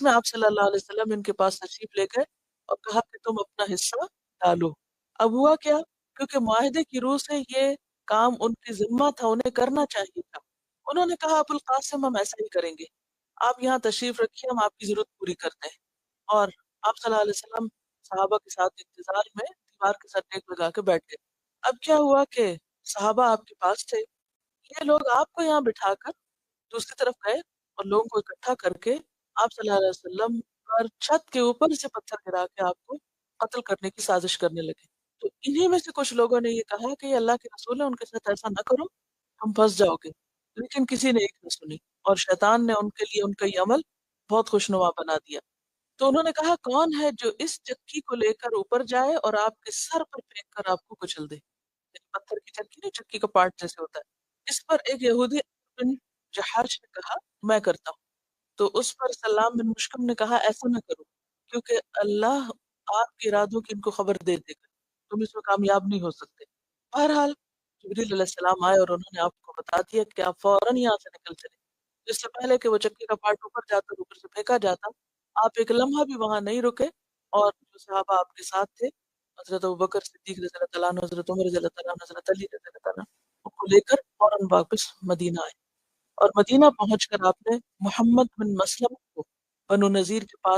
میں آپ صلی اللہ علیہ وسلم ان کے پاس تشریف لے گئے اور کہا کہ تم اپنا حصہ ڈالو۔ اب ہوا کیا؟ کیونکہ معاہدے کی روح سے یہ کام ان کی ذمہ تھا، انہیں کرنا چاہیے تھا۔ انہوں نے کہا ابو القاسم ہم ایسا ہی کریں گے۔ آپ یہاں تشریف رکھیے، ہم آپ کی ضرورت پوری کرتے ہیں۔ اور آپ صلی اللہ علیہ وسلم صحابہ کے ساتھ انتظار میں دیوار کے ساتھ ٹیک لگا کے بیٹھ گئے۔ اب کیا ہوا کہ صحابہ آپ کے پاس تھے؟ یہ لوگ آپ کو یہاں بٹھا کر دوسری طرف گئے اور لوگوں کو اکٹھا کر کے آپ صلی اللہ علیہ وسلم پر چھت کے اوپر سے پتھر گرا کے آپ کو قتل کرنے کی سازش کرنے لگے۔ تو انہی میں سے کچھ لوگوں نے یہ کہا کہ یہ اللہ کے رسول ہے ان کے ساتھ ایسا نہ کرو، ہم پھنس جاؤ گے۔ لیکن کسی نے ایک نہ سنی اور شیطان نے ان کے لیے ان کا یہ عمل بہت خوشنما بنا دیا۔ تو انہوں نے کہا، کون ہے جو اس چکی کو لے کر اوپر جائے اور آپ کے سر پر پھینک کر آپ کو کچل دے؟ یعنی پتھر کی چکی نہیں، چکی کا پارٹ جیسے ہوتا ہے۔ اس پر ایک یہودی بن نے کہا، میں کرتا ہوں۔ تو اس پر سلام بن مشکم نے کہا، ایسا نہ کرو، کیونکہ اللہ آپ کے ارادوں کی ان کو خبر دے دے گا۔ تم اس میں کامیاب نہیں ہو سکتے۔ بہرحال، جبریل علیہ السلام آئے اور انہوں نے آپ کو بتا دیا کہ آپ فوراً یہاں سے نکل چلے۔ اس سے پہلے کہ وہ چکی کا پارٹ اوپر جاتا اوپر سے پھینکا جاتا، آپ ایک لمحہ بھی وہاں نہیں رکے اور جو صحابہ آپ کے ساتھ تھے، حضرت بکر صدیق رضی اللہ تعالیٰ حضرت عمر رضی اللہ تعالیٰ حضرت علی رضی اللہ تعالیٰ کو لے کر فوراً واپس مدینہ آئے۔ اور مدینہ پہنچ کر آپ نے محمد بن مسلم کو بنو نذیر کے پاس